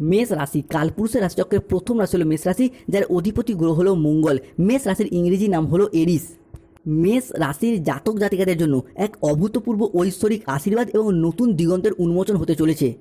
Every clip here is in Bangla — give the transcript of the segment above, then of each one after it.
মেষ রাশি, কালপুরুষের রাশিচক্রের প্রথম রাশি হলো মেষ রাশি, যার অধিপতি গ্রহ হলো মঙ্গল। মেষ রাশির ইংরেজি নাম হলো এরিস। মেষ রাশির জাতক জাতিকাদের জন্য এক অভূতপূর্ব ঐশ্বরিক আশীর্বাদ এবং নতুন দিগন্তের উন্মোচন হতে চলেছে।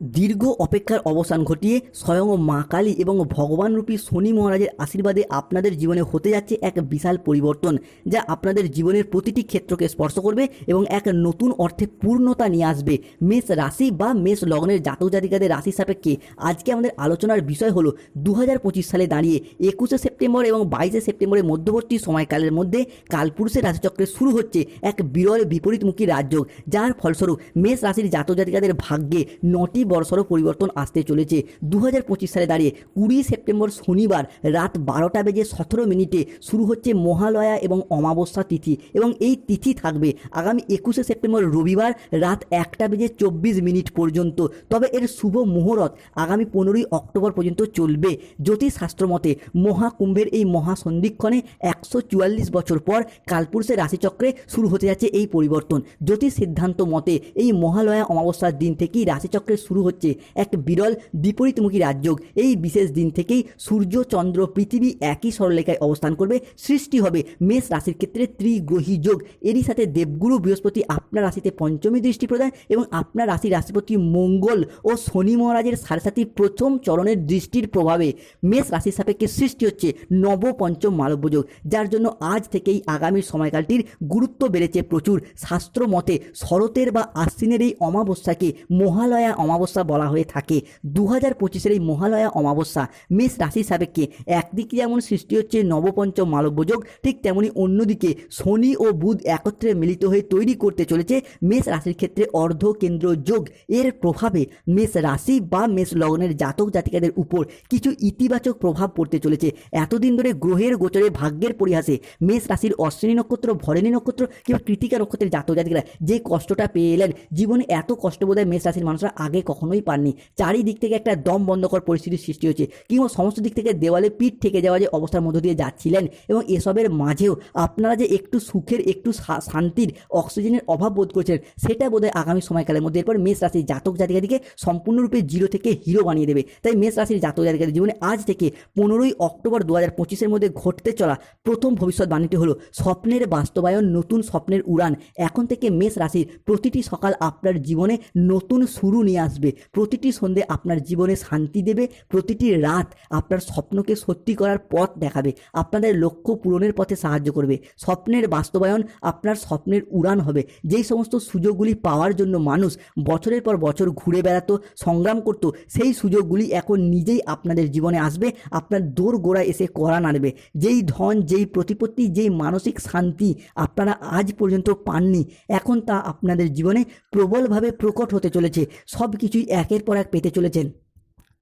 দীর্ঘ অপেক্ষার অবসান ঘটিয়ে স্বয়ং মা কালী এবং ভগবানরূপী শনি মহারাজের আশীর্বাদে আপনাদের জীবনে হতে যাচ্ছে এক বিশাল পরিবর্তন, যা আপনাদের জীবনের প্রতিটি ক্ষেত্রকে স্পর্শ করবে এবং এক নতুন অর্থে পূর্ণতা নিয়ে আসবে। মেষ রাশি বা মেষ লগ্নের জাতক জাতিকাদের রাশি সাপেক্ষে আজকে আমাদের আলোচনার বিষয় হলো দু হাজার পঁচিশ সালে দাঁড়িয়ে একুশে সেপ্টেম্বর এবং বাইশে সেপ্টেম্বরের মধ্যবর্তী সময়কালের মধ্যে কালপুরুষের রাশিচক্রে শুরু হচ্ছে এক বিরল বিপরীতমুখী রাজযোগ, যার ফলস্বরূপ মেষ রাশির জাতক জাতিকাদের ভাগ্যে নটি বড়সড় পরিবর্তন আসতে চলেছে। দু হাজার পঁচিশ সালে দাঁড়িয়ে কুড়ি সেপ্টেম্বর শনিবার রাত বারোটা বেজে সতেরো মিনিটে শুরু হচ্ছে মহালয়া এবং অমাবস্যা তিথি এবং এই তিথি থাকবে আগামী একুশে সেপ্টেম্বর রবিবার রাত একটা বেজে চব্বিশ মিনিট পর্যন্ত। তবে এর শুভ মুহূর্ত আগামী পনেরোই অক্টোবর পর্যন্ত চলবে। জ্যোতিষশাস্ত্র মতে মহাকুম্ভের এই মহাসন্ধিক্ষণে একশো চুয়াল্লিশ বছর পর কালপুরুষের রাশিচক্রে শুরু হতে যাচ্ছে এই পরিবর্তন। জ্যোতিষ সিদ্ধান্ত মতে এই মহালয়া অমাবস্যার দিন থেকেই রাশিচক্রের শুরু হচ্ছে এক বিরল বিপরীতমুখী রাজযোগ। এই বিশেষ দিন থেকেই সূর্য, চন্দ্র, পৃথিবী একই সরলরেখায় অবস্থান করবে। সৃষ্টি হবে মেষ রাশির ক্ষেত্রে ত্রিগ্রহী যোগ। এরই সাথে দেবগুরু বৃহস্পতি আপনার রাশিতে পঞ্চমী দৃষ্টি প্রদান এবং আপনার রাশি রাশিপতি মঙ্গল ও শনি মহারাজের সাড়ে প্রথম চরণের দৃষ্টির প্রভাবে মেষ রাশির সাপেক্ষে সৃষ্টি হচ্ছে নবপঞ্চম মালব্যযোগ যার জন্য আজ থেকেই আগামীর সময়কালটির গুরুত্ব বেড়েছে প্রচুর। শাস্ত্র মতে শরতের বা আশ্বিনের এই অমাবস্যাকে মহালয়া অমাবস্যা বলা হয়ে থাকে। দু হাজার পঁচিশের এই মহালয়া অমাবস্যা মেষ রাশির সাপেক্ষে একদিকে যেমন সৃষ্টি হচ্ছে নবপঞ্চম মালব্যযোগ, ঠিক তেমনি অন্যদিকে শনি ও বুধ একত্রে মিলিত হয়ে তৈরি করতে চলেছে মেষ রাশির ক্ষেত্রে অর্ধ কেন্দ্র যোগ। এর প্রভাবে মেষ রাশি বা মেষ লগ্নের জাতক জাতিকাদের উপর কিছু ইতিবাচক প্রভাব পড়তে চলেছে। এতদিন ধরে গ্রহের গোচরে ভাগ্যের পরিহাসে মেষ রাশির অশ্বিনী নক্ষত্র, ভরণী নক্ষত্র কিংবা কৃতিকা নক্ষত্রের জাতক জাতিকারা যে কষ্টটা পেয়ে এলেন, জীবনে এত কষ্ট বোধহয় মেষ রাশির মানুষরা আগে কখনোই পাননি। চারিদিক থেকে একটা দম বন্ধকর পরিস্থিতির সৃষ্টি হয়েছে। কিংবা সমস্ত দিক থেকে দেওয়ালে পিঠ থেকে যাওয়া যে অবস্থার মধ্য দিয়ে যাচ্ছিলেন এবং এসবের মাঝেও আপনারা যে একটু সুখের, একটু শান্তির, অক্সিজেনের অভাব বোধ করছেন, সেটা বোধহয় আগামী সময়কালের মধ্যে এরপর মেষ রাশির জাতক জাতিকাদিকে সম্পূর্ণরূপে জিরো থেকে হিরো বানিয়ে দেবে। তাই মেষ রাশির জাতক জাতিকাদের জীবনে আজ থেকে পনেরোই অক্টোবর দু হাজার পঁচিশের মধ্যে ঘটতে চলা প্রথম ভবিষ্যৎবাণীটি হলো, স্বপ্নের বাস্তবায়ন, নতুন স্বপ্নের উড়ান। এখন থেকে মেষ রাশির প্রতিটি সকাল আপনার জীবনে নতুন শুরু নিয়ে আসবে। প্রতিটি সন্ধে আপনার জীবনে শান্তি দেবে, প্রতিটি রাত আপনার স্বপ্নকে সত্যি করার পথ দেখাবে, আপনাদের লক্ষ্য পূরণের পথে সাহায্য করবে। স্বপ্নের বাস্তবায়ন আপনার স্বপ্নের উড়ান হবে। যেই সমস্ত সুযোগগুলি পাওয়ার জন্য মানুষ বছরের পর বছর ঘুরে বেড়াতো, সংগ্রাম করতো, সেই সুযোগগুলি এখন নিজেই আপনাদের জীবনে আসবে, আপনার দৌড় গোড়ায় এসে করা নাড়বে। যেই ধন, যেই প্রতিপত্তি, যেই মানসিক শান্তি আপনারা আজ পর্যন্ত পাননি, এখন তা আপনাদের জীবনে প্রবলভাবে প্রকট হতে চলেছে। সব কিছুই একের পর এক পেতে চলেছেন।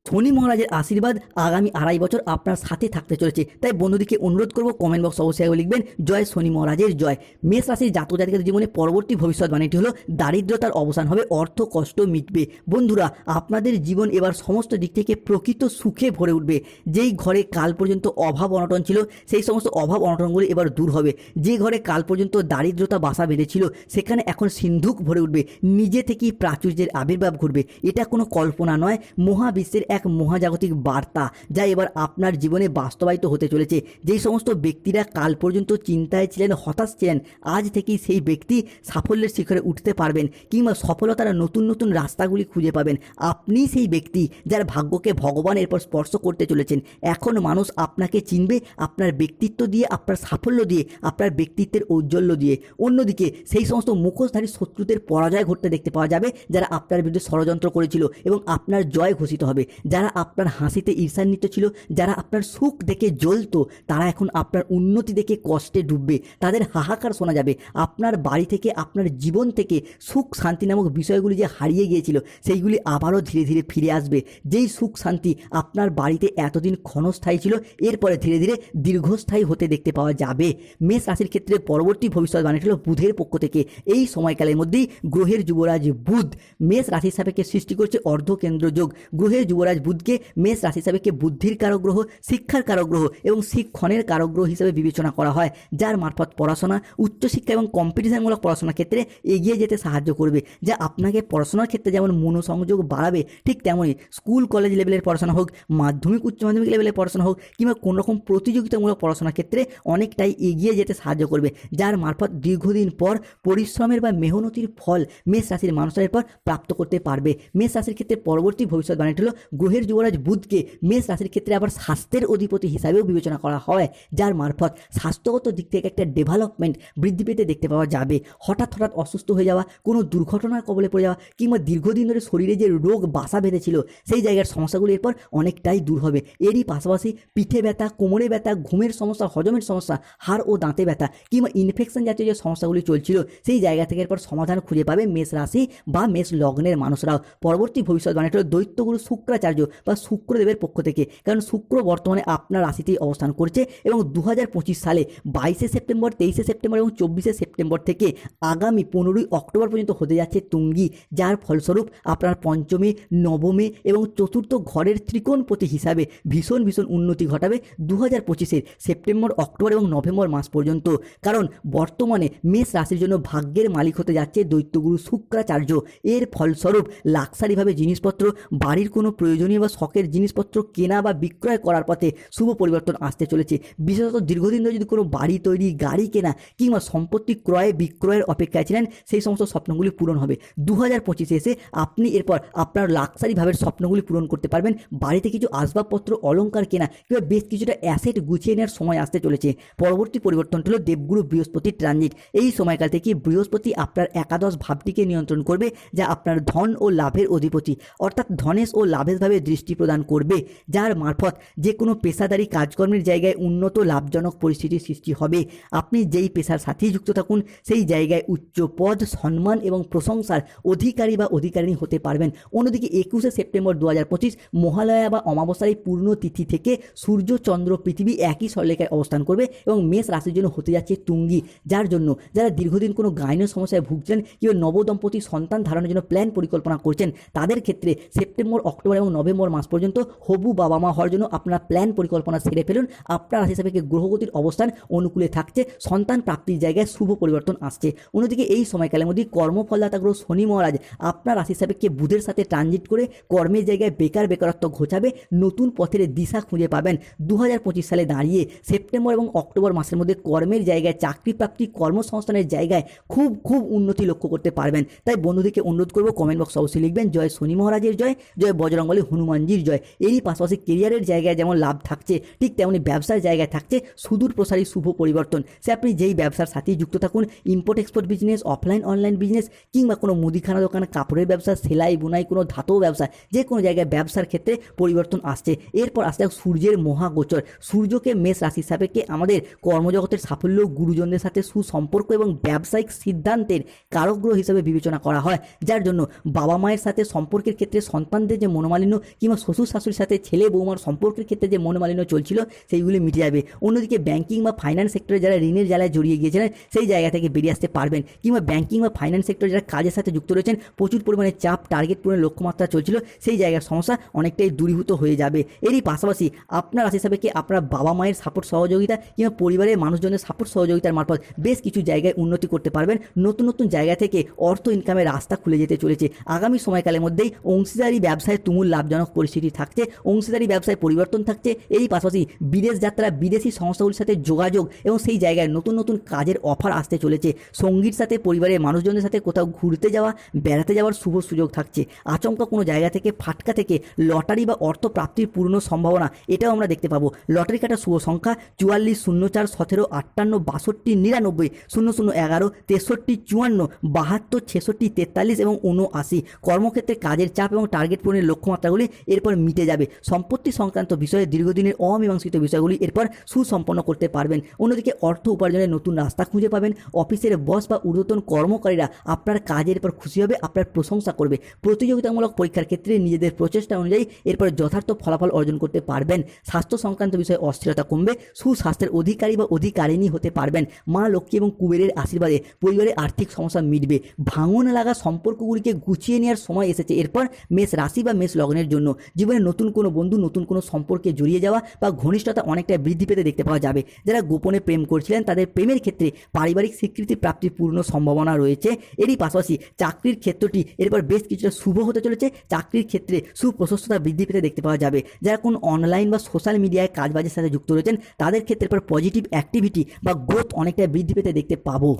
শনি মহারাজের আশীর্বাদ আগামী আড়াই বছর আপনার সাথে থাকতে চলেছে। তাই বন্ধুদিকে অনুরোধ করব কমেন্ট বক্স অবশ্যই লিখবেন, জয় শনি মহারাজের জয়। মেষ রাশির জাতক জাতিকাদের জীবনে পরবর্তী ভবিষ্যৎবাণীটি হলো দারিদ্রতার অবসান হবে, অর্থ কষ্ট মিটবে। বন্ধুরা, আপনাদের জীবন এবার সমস্ত দিক থেকে প্রকৃত সুখে ভরে উঠবে। যেই ঘরে কাল পর্যন্ত অভাব অনটন ছিল, সেই সমস্ত অভাব অনটনগুলি এবার দূর হবে। যে ঘরে কাল পর্যন্ত দারিদ্রতা বাসা বেঁধেছিল, সেখানে এখন সিন্ধুক ভরে উঠবে। নিজে থেকেই প্রাচুর্যের আবির্ভাব ঘটবে। এটা কোনো কল্পনা নয়, মহাবিশ্বের এক মহাজাগতিক বার্তা যা এবার আপনার জীবনে বাস্তবায়িত হতে চলেছে। যেই সমস্ত ব্যক্তিরা কাল পর্যন্ত চিন্তায় ছিলেন, হতাশ ছিলেন, আজ থেকেই সেই ব্যক্তি সাফল্যের শিখরে উঠতে পারবেন কিংবা সফলতার নতুন নতুন রাস্তাগুলি খুঁজে পাবেন। আপনি সেই ব্যক্তি যার ভাগ্যকে ভগবান এরপর স্পর্শ করতে চলেছেন। এখন মানুষ আপনাকে চিনবে, আপনার ব্যক্তিত্ব দিয়ে, আপনার সাফল্য দিয়ে, আপনার ব্যক্তিত্বের ঔজ্জ্বল্য দিয়ে। অন্যদিকে সেই সমস্ত মুখোশধারী শত্রুদের পরাজয় ঘটতে দেখতে পাওয়া যাবে, যারা আপনার বিরুদ্ধে ষড়যন্ত্র করেছিল এবং আপনার জয় ঘোষিত হবে। যারা আপনার হাসিতে ঈর্ষান্বিত ছিল, যারা আপনার সুখ দেখে জ্বলতো, তারা এখন আপনার উন্নতি দেখে কষ্টে ডুববে। তাদের হাহাকার শোনা যাবে। আপনার বাড়ি থেকে, আপনার জীবন থেকে সুখ শান্তি নামক বিষয়গুলি যে হারিয়ে গিয়েছিল, সেইগুলি আবারও ধীরে ধীরে ফিরে আসবে। যেই সুখ শান্তি আপনার বাড়িতে এতদিন ক্ষণস্থায়ী ছিল, এরপরে ধীরে ধীরে দীর্ঘস্থায়ী হতে দেখতে পাওয়া যাবে। মেষ রাশির ক্ষেত্রে পরবর্তী ভবিষ্যৎবাণী ছিল বুধের পক্ষ থেকে। এই সময়কালের মধ্যেই গ্রহের যুবরাজ বুধ মেষ রাশির সাপেক্ষে সৃষ্টি করছে অর্ধকেন্দ্র যোগ গ্রহের যুবরাজ যুবরাজ বুধকে মেষ রাশি সাপেক্ষে বুদ্ধির কারক গ্রহ শিক্ষার কারক গ্রহ এবং শিক্ষণের কারক গ্রহ হিসেবে বিবেচনা করা হয়, যার মারফত পড়াশোনা, উচ্চশিক্ষা এবং কম্পিটিশনমূলক পড়াশোনার ক্ষেত্রে এগিয়ে যেতে সাহায্য করবে, যা আপনাকে পড়াশোনার ক্ষেত্রে যেমন মনোসংযোগ বাড়াবে, ঠিক তেমনই স্কুল কলেজ লেভেলের পড়াশোনা হোক, মাধ্যমিক, উচ্চ মাধ্যমিক লেভেলের পড়াশোনা হোক, কিংবা কোনো রকম প্রতিযোগিতামূলক পড়াশোনার ক্ষেত্রে অনেকটাই এগিয়ে যেতে সাহায্য করবে, যার মারফত দীর্ঘদিন পর পরিশ্রমের বা মেহনতির ফল মেষ রাশির মানুষের পর প্রাপ্ত করতে পারবে। মেষ রাশির ক্ষেত্রে পরবর্তী ভবিষ্যৎবাণীটি হলো গ্রহের যুবরাজ বুধকে মেষ রাশির ক্ষেত্রে আবার স্বাস্থ্যের অধিপতি হিসাবেও বিবেচনা করা হয়, যার মারফত স্বাস্থ্যগত দিক থেকে একটা ডেভেলপমেন্ট বৃদ্ধি পেতে দেখতে পাওয়া যাবে। হঠাৎ হঠাৎ অসুস্থ হয়ে যাওয়া, কোনো দুর্ঘটনার কবলে পড়ে যাওয়া, কিংবা দীর্ঘদিন ধরে শরীরে যে রোগ বাসা বেঁধেছিল, সেই জায়গার সমস্যাগুলি এরপর অনেকটাই দূর হবে। এরই পাশাপাশি পিঠে ব্যথা, কোমরে ব্যথা, ঘুমের সমস্যা, হজমের সমস্যা, হাড় ও দাঁতে ব্যথা, কিংবা ইনফেকশন জাতীয় যে সমস্যাগুলি চলছিল, সেই জায়গা থেকে এরপর সমাধান খুঁজে পাবে মেষ রাশি বা মেষ লগ্নের মানুষরাও। পরবর্তী ভবিষ্যৎবাণীটা হলো দৈত্যগুরু শুক্রাচার্য বা শুক্রদেবের পক্ষ থেকে। কারণ শুক্র বর্তমানে আপনার রাশিতেই অবস্থান করছে এবং দু হাজার পঁচিশ সালে বাইশে সেপ্টেম্বর, তেইশে সেপ্টেম্বর এবং চব্বিশে সেপ্টেম্বর থেকে আগামী পনেরোই অক্টোবর পর্যন্ত হতে যাচ্ছে তুঙ্গি, যার ফলস্বরূপ আপনার পঞ্চমে, নবমে এবং চতুর্থ ঘরের ত্রিকোণপতি হিসাবে ভীষণ ভীষণ উন্নতি ঘটাবে দু হাজার পঁচিশের সেপ্টেম্বর, অক্টোবর এবং নভেম্বর মাস পর্যন্ত। কারণ বর্তমানে মেষ রাশির জন্য ভাগ্যের মালিক হতে যাচ্ছে দৈত্যগুরু শুক্রাচার্য। এর ফলস্বরূপ লাক্সারিভাবে জিনিসপত্র, বাড়ির কোনো প্রয়োজনীয় বা শখের জিনিসপত্র কেনা বা বিক্রয় করার পথে শুভ পরিবর্তন আসতে চলেছে। বিশেষত দীর্ঘদিন ধরে যদি কোনো বাড়ি তৈরি, গাড়ি কেনা কিংবা সম্পত্তি ক্রয়, বিক্রয়ের অপেক্ষায় ছিলেন, সেই সমস্ত স্বপ্নগুলি পূরণ হবে। দু হাজার পঁচিশে এসে আপনি এরপর আপনার লাক্সারি ভাবের স্বপ্নগুলি পূরণ করতে পারবেন। বাড়িতে কিছু আসবাবপত্র, অলংকার কেনা কিংবা বেশ কিছুটা অ্যাসেট গুছিয়ে নেওয়ার সময় আসতে চলেছে। পরবর্তী পরিবর্তনটি হলো দেবগুরু বৃহস্পতি ট্রানজিট। এই সময়কাল থেকে বৃহস্পতি আপনার একাদশ ভাবটিকে নিয়ন্ত্রণ করবে, যা আপনার ধন ও লাভের অধিপতি। অর্থাৎ ধনেশ ও লাভেশ ভাবে দৃষ্টি প্রদান করবে, যার মারফত যে কোনো পেশাদারি কাজকর্মের জায়গায় উন্নত লাভজনক পরিস্থিতির সৃষ্টি হবে। আপনি যেই পেশার সাথেই যুক্ত থাকুন, সেই জায়গায় উচ্চ পদ, সম্মান এবং প্রশংসার অধিকারী বা অধিকারিণী হতে পারবেন। অন্যদিকে একুশে সেপ্টেম্বর দু হাজার পঁচিশ মহালয়া বা অমাবস্যার এই পূর্ণ তিথি থেকে সূর্য, চন্দ্র, পৃথিবী একই সরলেখায় অবস্থান করবে এবং মেষ রাশির জন্য হতে যাচ্ছে তুঙ্গি। যার জন্য যারা দীর্ঘদিন কোনো গাইনের সমস্যায় ভুগছেন কিংবা নবদম্পতি সন্তান ধারণের জন্য প্ল্যান পরিকল্পনা করছেন, তাদের ক্ষেত্রে সেপ্টেম্বর, অক্টোবর এবং নভেম্বর মাস পর্যন্ত হবু বাবা মা হওয়ার জন্য আপনারা প্ল্যান পরিকল্পনা সেরে ফেলুন। আপনার রাশি হিসাবে গ্রহগতির অবস্থান অনুকূলে থাকছে? সন্তান প্রাপ্তির জায়গায় শুভ পরিবর্তন আসছে। অন্যদিকে এই সময়কালের মধ্যে কর্মফলদাতা গ্রহ শনি মহারাজ আপনার রাশি হিসাবেকে বুধের সাথে ট্রানজিট করে কর্মের জায়গায় বেকার বেকারত্ব ঘোচাবে? নতুন পথের দিশা খুঁজে পাবেন। দু হাজার পঁচিশ সালে দাঁড়িয়ে সেপ্টেম্বর এবং অক্টোবর মাসের মধ্যে কর্মের জায়গায় চাকরি প্রাপ্তি কর্মসংস্থানের জায়গায় খুব খুব উন্নতি লক্ষ্য করতে পারবেন। তাই বন্ধুদেরকে অনুরোধ করব কমেন্ট বক্স অবশ্যই লিখবেন। জয় শনি মহারাজের জয়। জয় বজরঙ্গলী হনুমানজির জয়। এরই পাশাপাশি কেরিয়ারের জায়গায় যেমন লাভ থাকছে, ঠিক তেমনি ব্যবসার জায়গায় থাকছে সুদূর প্রসারী শুভ পরিবর্তন। সে আপনি যেই ব্যবসার সাথেই যুক্ত থাকুন import export business offline online business কিংবা কোনো মুদিখানা দোকান, কাপড়ের ব্যবসা, সেলাই, বুনাই, কোনো ধাতব ব্যবসা যে কোনো জায়গায় ব্যবসার ক্ষেত্রে পরিবর্তন আসছে। এরপর যাক সূর্যের মহাগোচর। সূর্যকে মেষ রাশি সাপেক্ষে আমাদের কর্মজগতের সাফল্য, গুরুজনদের সাথে সুসম্পর্ক এবং ব্যবসায়িক সিদ্ধান্তের কারকগ্রহ হিসেবে বিবেচনা করা হয়, যার জন্য বাবা মায়ের সাথে সম্পর্কের ক্ষেত্রে সন্তানদের যে মনোমালিন্য কিংবা শ্বশুর শাশুড়ির সাথে ছেলে বৌমার সম্পর্কের ক্ষেত্রে যে মনোমালিন্য চলছিল, সেইগুলি মিটে যাবে। অন্যদিকে ব্যাঙ্কিং বা ফাইন্যান্স সেক্টরে যারা ঋণের জ্বালায় জড়িয়ে গিয়েছিলেন, সেই জায়গা থেকে বেরিয়ে আসতে পারবেন। কিংবা ব্যাঙ্কিং বা ফাইন্যান্স সেক্টরে যারা কাজের সাথে যুক্ত রয়েছেন, প্রচুর পরিমাণে চাপ টার্গেট পূরণের লক্ষ্যমাত্রা চলছিল, সেই জায়গার সমস্যা অনেকটাই দূরীভূত হয়ে যাবে। এরই পাশাপাশি আপনার রাশি হিসাবে আপনার বাবা মায়ের সাপোর্ট সহযোগিতা কিংবা পরিবারের মানুষজনের সাপোর্ট সহযোগিতার মারফত বেশ কিছু জায়গায় উন্নতি করতে পারবেন? নতুন নতুন জায়গা থেকে অর্থ ইনকামের রাস্তা খুলে যেতে চলেছে। আগামী সময়কালের মধ্যেই অংশীদারি ব্যবসায় তুমুল লাভজনক পরিস্থিতি থাকছে, অংশীদারি ব্যবসায় পরিবর্তন থাকছে এই পাশাপাশি বিদেশ যাত্রা, বিদেশি সংস্থাগুলির সাথে যোগাযোগ এবং সেই জায়গায় নতুন নতুন কাজের অফার আসতে চলেছে। সঙ্গীর সাথে, পরিবারের মানুষজনের সাথে কোথাও ঘুরতে যাওয়া, বেড়াতে যাওয়ার শুভ সুযোগ থাকছে। আচমকা কোনো জায়গা থেকে, ফাটকা থেকে লটারি বা অর্থ প্রাপ্তির পূর্ণ সম্ভাবনা, এটাও আমরা দেখতে পাবো। লটারি কাটা শুভ সংখ্যা চুয়াল্লিশ, শূন্য চার, সতেরো, আটান্ন, বাষট্টি, নিরানব্বই, শূন্য শূন্য, এগারো, তেষট্টি, চুয়ান্ন, বাহাত্তর, ছেষট্টি, তেতাল্লিশ এবং উনআশি কর্মক্ষেত্রে কাজের চাপ এবং টার্গেট পূরণের লক্ষ্যমাত্রাগুলি এরপর মিটে যাবে। সম্পত্তি সংক্রান্ত বিষয়ে দীর্ঘদিনের অমীমাংসিত বিষয়গুলি এরপর সুসম্পন্ন করতে পারবেন। অন্যদিকে অর্থ উপার্জনের নতুন রাস্তা খুঁজে পাবেন। অফিসের বস বা ঊর্ধ্বতন কর্মকারীরা আপনার কাজের পর খুশি হবে, আপনার প্রশংসা করবে। প্রতিযোগিতামূলক পরীক্ষার ক্ষেত্রে নিজেদের প্রচেষ্টা অনুযায়ী এরপর যথার্থ ফলাফল অর্জন করতে পারবেন। স্বাস্থ্য সংক্রান্ত বিষয়ে অস্থিরতা কমবে। সুস্বাস্থ্যের অধিকারী বা অধিকারিণী হতে পারবেন। মা, লক্ষ্মী এবং কুবেরের আশীর্বাদে পরিবারের আর্থিক সমস্যা মিটবে। ভাঙন লাগা সম্পর্কগুলিকে গুছিয়ে নেওয়ার সময় এসেছে। এরপর মেষ রাশি বা মেষ লগ্নের বাড়ানোর জন্য। জীবনে নতুন কোনো বন্ধু, নতুন কোনো সম্পর্কে জড়িয়ে যাওয়া বা ঘনিষ্ঠতা অনেকটা বৃদ্ধি পেতে দেখতে পাওয়া যাবে। যারা গোপনে প্রেম করছিলেন, তাদের প্রেমের ক্ষেত্রে পারিবারিক স্বীকৃতি প্রাপ্তির পূর্ণ সম্ভাবনা রয়েছে। এরই পাশাপাশি চাকরির ক্ষেত্রটি এরপর বেশ কিছুটা শুভ হতে চলেছে। চাকরির ক্ষেত্রে সুপ্রশস্ততা বৃদ্ধি পেতে দেখতে পাওয়া যাবে। যারা কোন অনলাইন বা সোশ্যাল মিডিয়ায় কাজবাজের সাথে যুক্ত রয়েছেন, তাদের ক্ষেত্রে এরপর পজিটিভ অ্যাক্টিভিটি বা গ্রোথ অনেকটা বৃদ্ধি পেতে দেখতে পাবো।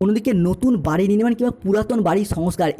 অন্যদিকে নতুন বাড়ি নির্মাণ কিংবা পুরাতন বাড়ির সংস্কার